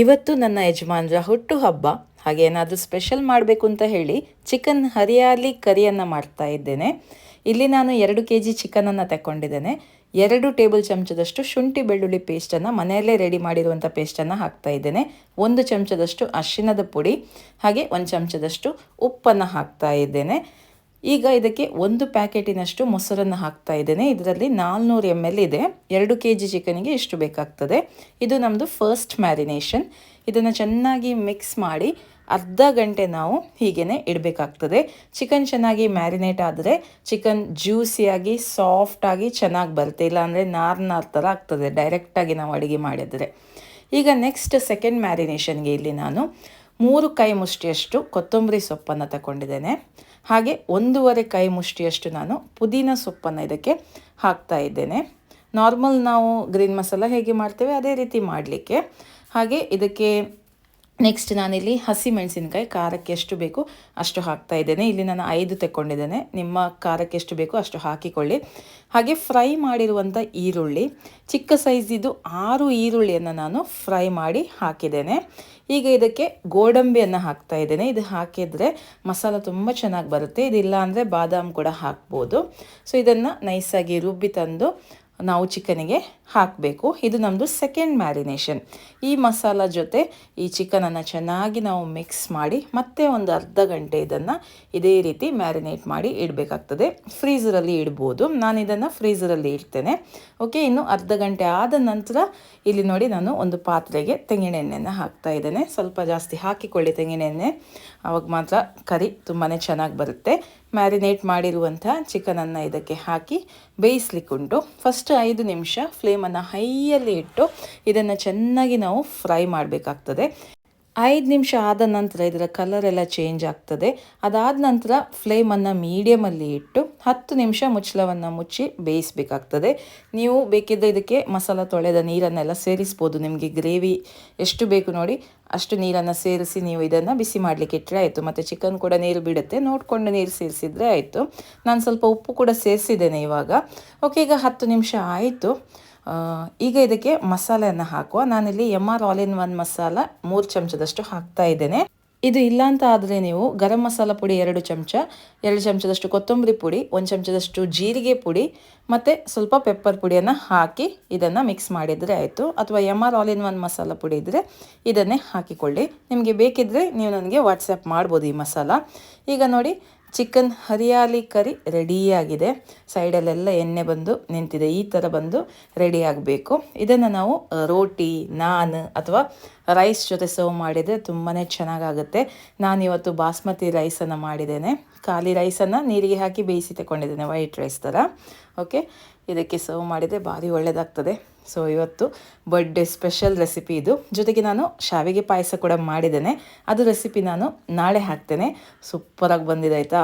ಇವತ್ತು ನನ್ನ ಯಜಮಾನ್ರ ಹುಟ್ಟುಹಬ್ಬ. ಹಾಗೆ ಏನಾದರೂ ಸ್ಪೆಷಲ್ ಮಾಡಬೇಕು ಅಂತ ಹೇಳಿ ಚಿಕನ್ ಹರಿಯಾಲಿ ಕರಿಯನ್ನು ಮಾಡ್ತಾ ಇದ್ದೇನೆ. ಇಲ್ಲಿ ನಾನು ಎರಡು ಕೆ ಜಿ ಚಿಕನನ್ನು ತಗೊಂಡಿದ್ದೇನೆ ಎರಡು ಟೇಬಲ್ ಚಮಚದಷ್ಟು ಶುಂಠಿ ಬೆಳ್ಳುಳ್ಳಿ ಪೇಸ್ಟನ್ನು ಮನೆಯಲ್ಲೇ ರೆಡಿ ಮಾಡಿರುವಂಥ ಪೇಸ್ಟನ್ನು ಹಾಕ್ತಾ ಇದ್ದೇನೆ. ಒಂದು ಚಮಚದಷ್ಟು ಅರಿಶಿನದ ಪುಡಿ. ಹಾಗೆ ಒಂದು ಚಮಚದಷ್ಟು ಉಪ್ಪನ್ನು ಹಾಕ್ತಾ ಇದ್ದೇನೆ. ಈಗ ಇದಕ್ಕೆ ಒಂದು ಪ್ಯಾಕೆಟಿನಷ್ಟು ಮೊಸರನ್ನು ಹಾಕ್ತಾ ಇದ್ದೇನೆ. ಇದರಲ್ಲಿ ನಾಲ್ನೂರು ಎಂ ಎಲ್ ಇದೆ. ಎರಡು ಕೆ ಜಿ ಚಿಕನಿಗೆ ಇಷ್ಟು ಬೇಕಾಗ್ತದೆ. ಇದು ನಮ್ಮದು ಫಸ್ಟ್ ಮ್ಯಾರಿನೇಷನ್ ಇದನ್ನು ಚೆನ್ನಾಗಿ ಮಿಕ್ಸ್ ಮಾಡಿ ಅರ್ಧ ಗಂಟೆ ನಾವು ಹೀಗೇ ಇಡಬೇಕಾಗ್ತದೆ. ಚಿಕನ್ ಚೆನ್ನಾಗಿ ಮ್ಯಾರಿನೇಟ್ ಆದರೆ ಚಿಕನ್ ಜ್ಯೂಸಿಯಾಗಿ ಸಾಫ್ಟಾಗಿ ಚೆನ್ನಾಗಿ ಬರುತ್ತೆ. ಇಲ್ಲಾಂದರೆ ನಾರ್ ನಾರ್ ಥರ ಆಗ್ತದೆ. ಡೈರೆಕ್ಟಾಗಿ ನಾವು ಅಡುಗೆ ಮಾಡಿದರೆ. ಈಗ ನೆಕ್ಸ್ಟ್ ಸೆಕೆಂಡ್ ಮ್ಯಾರಿನೇಷನ್ಗೆ ಇಲ್ಲಿ ನಾನು ಮೂರು ಕೈ ಮುಷ್ಟಿಯಷ್ಟು ಕೊತ್ತಂಬರಿ ಸೊಪ್ಪನ್ನು ತಗೊಂಡಿದ್ದೇನೆ. ಹಾಗೆ ಒಂದೂವರೆ ಕೈ ಮುಷ್ಟಿಯಷ್ಟು ನಾನು ಪುದೀನ ಸೊಪ್ಪನ್ನು ಇದಕ್ಕೆ ಹಾಕ್ತಾ ಇದ್ದೇನೆ. ನಾರ್ಮಲ್ ನಾವು ಗ್ರೀನ್ ಮಸಾಲ ಹೇಗೆ ಮಾಡ್ತೇವೆ ಅದೇ ರೀತಿ ಮಾಡಲಿಕ್ಕೆ. ಹಾಗೆ ಇದಕ್ಕೆ ನೆಕ್ಸ್ಟ್ ನಾನಿಲ್ಲಿ ಹಸಿ ಮೆಣಸಿನಕಾಯಿ, ಖಾರಕ್ಕೆ ಎಷ್ಟು ಬೇಕು ಅಷ್ಟು ಹಾಕ್ತಾ ಇದ್ದೇನೆ. ಇಲ್ಲಿ ನಾನು ಐದು ತೆಕ್ಕೊಂಡಿದ್ದೇನೆ. ನಿಮ್ಮ ಖಾರಕ್ಕೆ ಎಷ್ಟು ಬೇಕು ಅಷ್ಟು ಹಾಕಿಕೊಳ್ಳಿ. ಹಾಗೆ ಫ್ರೈ ಮಾಡಿರುವಂಥ ಈರುಳ್ಳಿ, ಚಿಕ್ಕ ಸೈಜಿದು ಆರು ಈರುಳ್ಳಿಯನ್ನು ನಾನು ಫ್ರೈ ಮಾಡಿ ಹಾಕಿದ್ದೇನೆ. ಈಗ ಇದಕ್ಕೆ ಗೋಡಂಬಿಯನ್ನು ಹಾಕ್ತಾ ಇದ್ದೇನೆ. ಇದು ಹಾಕಿದರೆ ಮಸಾಲ ತುಂಬ ಚೆನ್ನಾಗಿ ಬರುತ್ತೆ. ಇದಿಲ್ಲ ಅಂದರೆ ಬಾದಾಮ್ ಕೂಡ ಹಾಕ್ಬೋದು. ಸೊ ಇದನ್ನು ನೈಸಾಗಿ ರುಬ್ಬಿ ತಂದು ನಾವು ಚಿಕನಿಗೆ ಹಾಕಬೇಕು. ಇದು ನಮ್ಮದು ಸೆಕೆಂಡ್ ಮ್ಯಾರಿನೇಷನ್ ಈ ಮಸಾಲ ಜೊತೆ ಈ ಚಿಕನನ್ನು ಚೆನ್ನಾಗಿ ನಾವು ಮಿಕ್ಸ್ ಮಾಡಿ ಮತ್ತೆ ಒಂದು ಅರ್ಧ ಗಂಟೆ ಇದನ್ನು ಇದೇ ರೀತಿ ಮ್ಯಾರಿನೇಟ್ ಮಾಡಿ ಇಡಬೇಕಾಗ್ತದೆ. ಫ್ರೀಸರಲ್ಲಿ ಇಡ್ಬೋದು. ನಾನು ಇದನ್ನು ಫ್ರೀಸರಲ್ಲಿ ಇಡ್ತೇನೆ. ಓಕೆ ಇನ್ನು ಅರ್ಧ ಗಂಟೆ ಆದ ನಂತರ ಇಲ್ಲಿ ನೋಡಿ ನಾನು ಒಂದು ಪಾತ್ರೆಗೆ ತೆಂಗಿನೆಣ್ಣೆಯನ್ನು ಹಾಕ್ತಾ ಇದ್ದೇನೆ. ಸ್ವಲ್ಪ ಜಾಸ್ತಿ ಹಾಕಿಕೊಳ್ಳಿ ತೆಂಗಿನೆಣ್ಣೆ. ಆವಾಗ ಮಾತ್ರ ಕರಿ ತುಂಬಾ ಚೆನ್ನಾಗಿ ಬರುತ್ತೆ. ಮ್ಯಾರಿನೇಟ್ ಮಾಡಿರುವಂಥ ಚಿಕನನ್ನು ಇದಕ್ಕೆ ಹಾಕಿ ಬೇಯಿಸ್ಲಿಕ್ಕುಂಟು. ಫಸ್ಟ್ ಐದು ನಿಮಿಷ ಫ್ಲೇಮನ್ನು ಹೈಯಲ್ಲಿ ಇಟ್ಟು ಇದನ್ನು ಚೆನ್ನಾಗಿ ನಾವು ಫ್ರೈ ಮಾಡಬೇಕಾಗ್ತದೆ. ಐದು ನಿಮಿಷ ಆದ ನಂತರ ಇದರ ಕಲರ್ ಎಲ್ಲ ಚೇಂಜ್ ಆಗ್ತದೆ. ಅದಾದ ನಂತರ ಫ್ಲೇಮನ್ನು ಮೀಡಿಯಮಲ್ಲಿ ಇಟ್ಟು ಹತ್ತು ನಿಮಿಷ ಮುಚ್ಚಳವನ್ನು ಮುಚ್ಚಿ ಬೇಯಿಸಬೇಕಾಗ್ತದೆ. ನೀವು ಬೇಕಿದ್ದರೆ ಇದಕ್ಕೆ ಮಸಾಲ ತೊಳೆದ ನೀರನ್ನೆಲ್ಲ ಸೇರಿಸ್ಬೋದು. ನಿಮಗೆ ಗ್ರೇವಿ ಎಷ್ಟು ಬೇಕು ನೋಡಿ ಅಷ್ಟು ನೀರನ್ನು ಸೇರಿಸಿ ನೀವು ಇದನ್ನು ಬಿಸಿ ಮಾಡಲಿಕ್ಕೆ ಇಟ್ಟರೆ ಆಯಿತು. ಮತ್ತು ಚಿಕನ್ ಕೂಡ ನೀರು ಬಿಡುತ್ತೆ. ನೋಡಿಕೊಂಡು ನೀರು ಸೇರಿಸಿದರೆ ಆಯಿತು. ನಾನು ಸ್ವಲ್ಪ ಉಪ್ಪು ಕೂಡ ಸೇರಿಸಿದ್ದೇನೆ ಇವಾಗ. ಓಕೆ ಈಗ ಹತ್ತು ನಿಮಿಷ ಆಯಿತು. ಈಗ ಇದಕ್ಕೆ ಮಸಾಲೆಯನ್ನು ಹಾಕುವ. ನಾನಿಲ್ಲಿ M R all in one masala ಮೂರು ಚಮಚದಷ್ಟು ಹಾಕ್ತಾ ಇದ್ದೇನೆ. ಇದು ಇಲ್ಲ ಅಂತ ಆದರೆ ನೀವು ಗರಂ ಮಸಾಲ ಪುಡಿ ಎರಡು ಚಮಚ, ಎರಡು ಚಮಚದಷ್ಟು ಕೊತ್ತಂಬರಿ ಪುಡಿ, ಒಂದು ಚಮಚದಷ್ಟು ಜೀರಿಗೆ ಪುಡಿ ಮತ್ತು ಸ್ವಲ್ಪ ಪೆಪ್ಪರ್ ಪುಡಿಯನ್ನು ಹಾಕಿ ಇದನ್ನು ಮಿಕ್ಸ್ ಮಾಡಿದರೆ ಆಯಿತು. ಅಥವಾ M R all in one masala ಪುಡಿ ಇದ್ದರೆ ಇದನ್ನೇ ಹಾಕಿಕೊಳ್ಳಿ. ನಿಮಗೆ ಬೇಕಿದ್ದರೆ ನೀವು ನನಗೆ ವಾಟ್ಸಪ್ ಮಾಡ್ಬೋದು ಈ ಮಸಾಲ. ಈಗ ನೋಡಿ ಚಿಕನ್ ಹರಿಯಾಲಿ ಕರಿ ರೆಡಿಯಾಗಿದೆ. ಸೈಡಲ್ಲೆಲ್ಲ ಎಣ್ಣೆ ಬಂದು ನಿಂತಿದೆ. ಈ ಥರ ಬಂದು ರೆಡಿ ಆಗಬೇಕು. ಇದನ್ನು ನಾವು ರೋಟಿ, ನಾನ್ ಅಥವಾ ರೈಸ್ ಜೊತೆ ಸರ್ವ್ ಮಾಡಿದರೆ ತುಂಬಾ ಚೆನ್ನಾಗಾಗುತ್ತೆ. ನಾನಿವತ್ತು ಬಾಸ್ಮತಿ ರೈಸನ್ನು ಮಾಡಿದ್ದೇನೆ. ಖಾಲಿ ರೈಸನ್ನು ನೀರಿಗೆ ಹಾಕಿ ಬೇಯಿಸಿ ತಗೊಂಡಿದ್ದೇನೆ, ವೈಟ್ ರೈಸ್ ಥರ ಓಕೆ? ಇದಕ್ಕೆ ಸರ್ವ್ ಮಾಡಿದರೆ ಭಾರಿ ಒಳ್ಳೆಯದಾಗ್ತದೆ ಸೊ ಇವತ್ತು ಬರ್ಡೇ ಸ್ಪೆಷಲ್ ರೆಸಿಪಿ ಇದು. ಜೊತೆಗೆ ನಾನು ಶಾವಿಗೆ ಪಾಯಸ ಕೂಡ ಮಾಡಿದ್ದೇನೆ. ಅದು ರೆಸಿಪಿ ನಾನು ನಾಳೆ ಹಾಕ್ತೇನೆ. ಸೂಪರಾಗಿ ಬಂದಿದೆ, ಆಯಿತಾ?